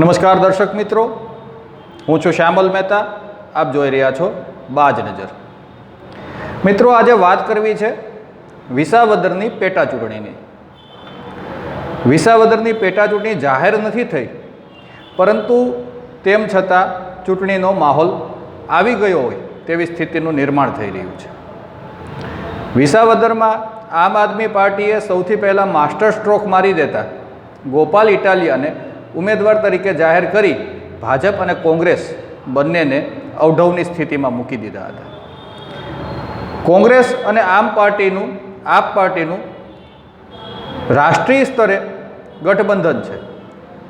નમસ્કાર દર્શક મિત્રો. હું છું શ્યામલ મહેતા. આપ જોઈ રહ્યા છો બાજ નજર. મિત્રો, આજે વાત કરવી છે વિસાવદરની પેટા ચૂંટણીની વિસાવદરની પેટા ચૂંટણી જાહેર નથી થઈ, પરંતુ તેમ છતાં ચૂંટણીનો માહોલ આવી ગયો હોય તેવી સ્થિતિનું નિર્માણ થઈ રહ્યું છે. વિસાવદરમાં આમ આદમી પાર્ટીએ સૌથી પહેલાં માસ્ટર સ્ટ્રોક મારી દેતા ગોપાલ ઇટાલિયાને ઉમેદવાર તરીકે જાહેર કરી ભાજપ અને કોંગ્રેસ બંનેને અવઢવની સ્થિતિમાં મૂકી દીધા હતા. કોંગ્રેસ અને આમ પાર્ટીનું, આપ પાર્ટીનું રાષ્ટ્રીય સ્તરે ગઠબંધન છે.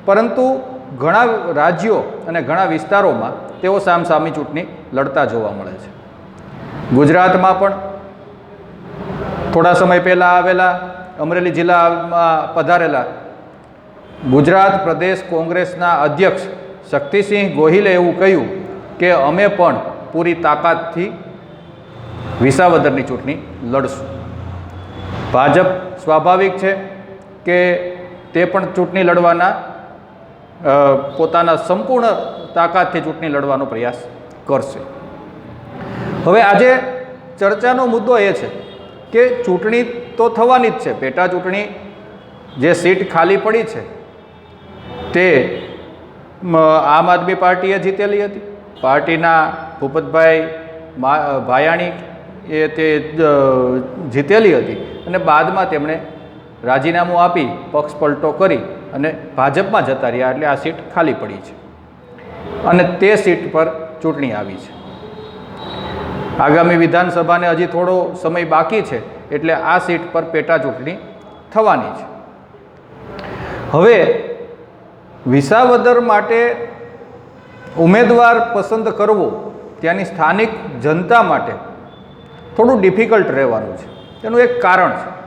પરંતુ ઘણા રાજ્યો અને ઘણા વિસ્તારોમાં તેઓ સામસામી ચૂંટણી લડતા જોવા મળે છે. ગુજરાતમાં પણ થોડા સમય પહેલાં આવેલા અમરેલી જિલ્લામાં પધારેલા ગુજરાત પ્રદેશ કોંગ્રેસના અધ્યક્ષ શક્તિસિંહ ગોહિલે એવું કહ્યું કે અમે પણ પૂરી તાકાતથી વિસાવદરની ચૂંટણી લડશું. ભાજપ સ્વાભાવિક છે કે તે પણ ચૂંટણી લડવાના પોતાના સંપૂર્ણ તાકાતથી ચૂંટણી લડવાનો પ્રયાસ કરશે. હવે આજે ચર્ચાનો મુદ્દો એ છે કે ચૂંટણી તો થવાની જ છે. પેટા ચૂંટણી જે સીટ ખાલી પડી છે તે આમ આદમી પાર્ટીએ જીતેલી હતી. પાર્ટીના ભૂપતભાઈ ભાયાણી એ તે જીતેલી હતી અને બાદમાં તેમણે રાજીનામું આપી, પક્ષ પલટો કરી અને ભાજપમાં જતા રહ્યા એટલે આ સીટ ખાલી પડી છે. અને તે સીટ પર ચૂંટણી આવી છે. આગામી વિધાનસભાને હજી થોડો સમય બાકી છે એટલે આ સીટ પર પેટા ચૂંટણી થવાની છે. હવે વિસાવદર માટે ઉમેદવાર પસંદ કરવો ત્યાંની સ્થાનિક જનતા માટે થોડું ડિફિકલ્ટ રહેવાનું છે. તેનું એક કારણ છે.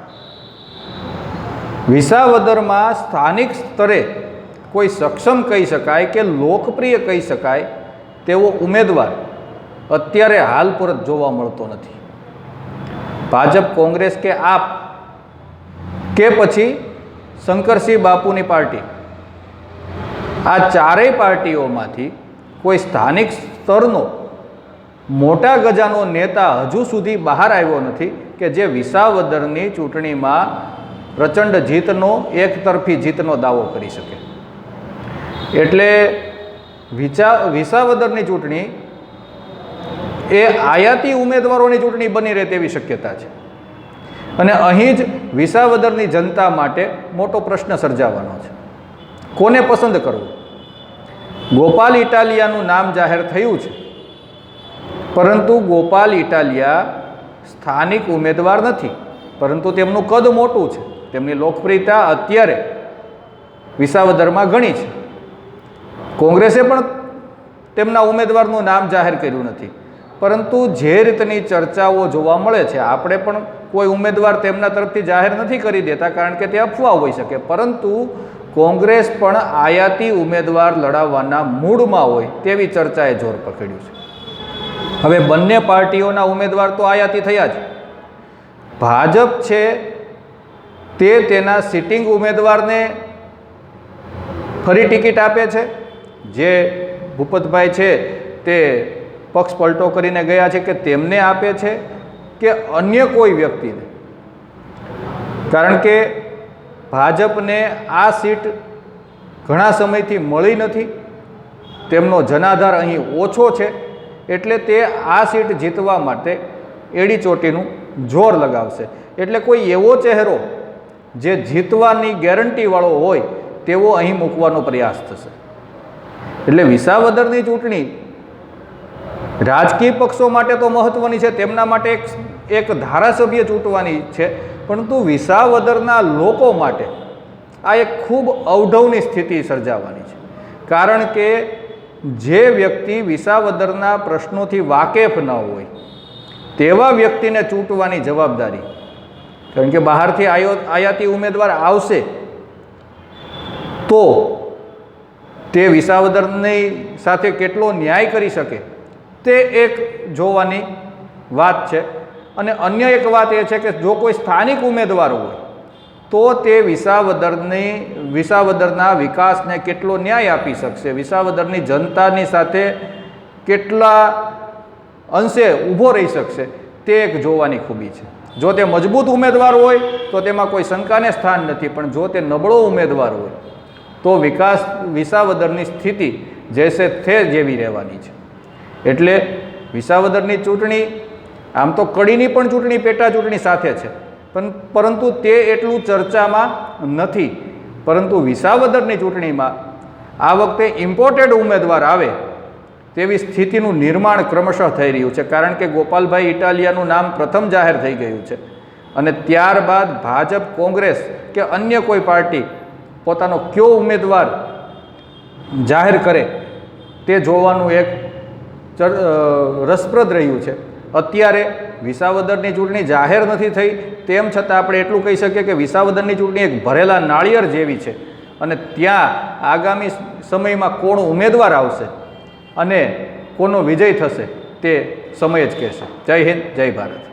વિસાવદરમાં સ્થાનિક સ્તરે કોઈ સક્ષમ કહી શકાય કે લોકપ્રિય કહી શકાય તેવો ઉમેદવાર અત્યારે હાલ પૂરત જોવા મળતો નથી. ભાજપ, કોંગ્રેસ કે આપ? કે પછી શંકરસિંહ બાપુની પાર્ટી? આ ચારેય પાર્ટીઓમાંથી કોઈ સ્થાનિક સ્તરનો મોટા ગજાનો નેતા હજુ સુધી બહાર આવ્યો નથી કે જે વિસાવદરની ચૂંટણીમાં પ્રચંડ જીતનો, એકતરફી જીતનો દાવો કરી શકે. એટલે વિચા, વિસાવદરની ચૂંટણી એ આયાતી ઉમેદવારોની ચૂંટણી બની રહે તેવી શક્યતા છે. અને અહીં જ વિસાવદરની જનતા માટે મોટો પ્રશ્ન સર્જાવાનો છે. કોને પસંદ કરવું? ગોપાલ ઇટાલિયાનું નામ જાહેર થયું છે. પરંતુ ગોપાલ ઇટાલિયા સ્થાનિક ઉમેદવાર નથી. પરંતુ તેમનું કદ મોટું છે. તેમની લોકપ્રિયતા અત્યારે વિસાવદરમાં ઘણી છે. કોંગ્રેસે પણ તેમના ઉમેદવારનું નામ જાહેર કર્યું નથી. પરંતુ જે રીતની ચર્ચાઓ જોવા મળે છે, આપણે પણ કોઈ ઉમેદવાર તેમના તરફથી જાહેર નથી કરી દેતા કારણ કે તે અફવા હોઈ શકે. પરંતુ કોંગ્રેસ પણ આયાતી ઉમેદવાર લડાવવાના મૂડમાં હોય તેવી ચર્ચાએ જોર પકડ્યું છે. હવે બંને પાર્ટીઓના ઉમેદવાર તો આયાતી થયા જ. ભાજપ છે તે તેના સિટિંગ ઉમેદવારને ફરી ટિકિટ આપે છે. જે ભૂપતભાઈ છે તે પક્ષ પલટો કરીને ગયા છે કે તેમને આપે છે કે અન્ય કોઈ વ્યક્તિને. કારણ કે ભાજપને આ સીટ ઘણા સમયથી મળી નથી. તેમનો જનાધાર અહીં ઓછો છે. એટલે તે આ સીટ જીતવા માટે એડી ચોટીનું જોર લગાવશે. એટલે કોઈ એવો ચહેરો જે જીતવાની ગેરંટીવાળો હોય, તેવો અહીં મૂકવાનો પ્રયાસ થશે. એટલે વિસાવદરની ચૂંટણી રાજકીય પક્ષો માટે તો મહત્ત્વની છે. તેમના માટે એક એક ધારાસભ્ય ચૂંટવાની છે, પરંતુ વિસાવદરના લોકો માટે આ એક ખૂબ અવઢવની સ્થિતિ સર્જાવાની છે. કારણ કે જે વ્યક્તિ વિસાવદરના પ્રશ્નોથી વાકેફ ન હોય, તેવા વ્યક્તિને ચૂંટવાની જવાબદારી, કારણ કે બહારથી આયો, આયાતી ઉમેદવાર આવશે, તો તે વિસાવદરની સાથે કેટલો ન્યાય કરી શકે, તે એક જોવાની વાત છે. અને અન્ય એક વાત એ છે કે જો કોઈ સ્થાનિક ઉમેદવાર હોય, તો તે વિસાવદરની, વિસાવદરના વિકાસને કેટલો ન્યાય આપી શકશે? વિસાવદરની જનતાની સાથે કેટલા અંશે ઊભો રહી શકશે? તે એક જોવાની ખૂબી છે. જો તે મજબૂત ઉમેદવાર હોય, તો તેમાં કોઈ શંકાને સ્થાન નથી. પણ જો તે નબળો ઉમેદવાર હોય, તો વિકાસ, વિસાવદરની સ્થિતિ જેસે થે જેવી રહેવાની છે. એટલે વિસાવદરની ચૂંટણી આમ તો કડીની પણ ચૂંટણી પેટા ચૂંટણી સાથે છે. પણ પરંતુ તે એટલું ચર્ચામાં નથી. પરંતુ વિસાવદરની ચૂંટણીમાં આ વખતે ઇમ્પોર્ટેડ ઉમેદવાર આવે તેવી સ્થિતિનું નિર્માણ ક્રમશઃ થઈ રહ્યું છે. કારણ કે ગોપાલભાઈ ઇટાલિયાનું નામ પ્રથમ જાહેર થઈ ગયું છે. અને ત્યારબાદ ભાજપ, કોંગ્રેસ કે અન્ય કોઈ પાર્ટી પોતાનો કયો ઉમેદવાર જાહેર કરે તે જોવાનું એક રસપ્રદ રહ્યું છે. અત્યારે વિસાવદરની ચૂંટણી જાહેર નથી થઈ, તેમ છતાં આપણે એટલું કહી શકીએ કે વિસાવદરની ચૂંટણી એક ભરેલા નાળિયેર જેવી છે અને ત્યાં આગામી સમયમાં કોણ ઉમેદવાર આવશે અને કોનો વિજય થશે તે સમય જ કહેશે. જય હિન્દ, જય ભારત.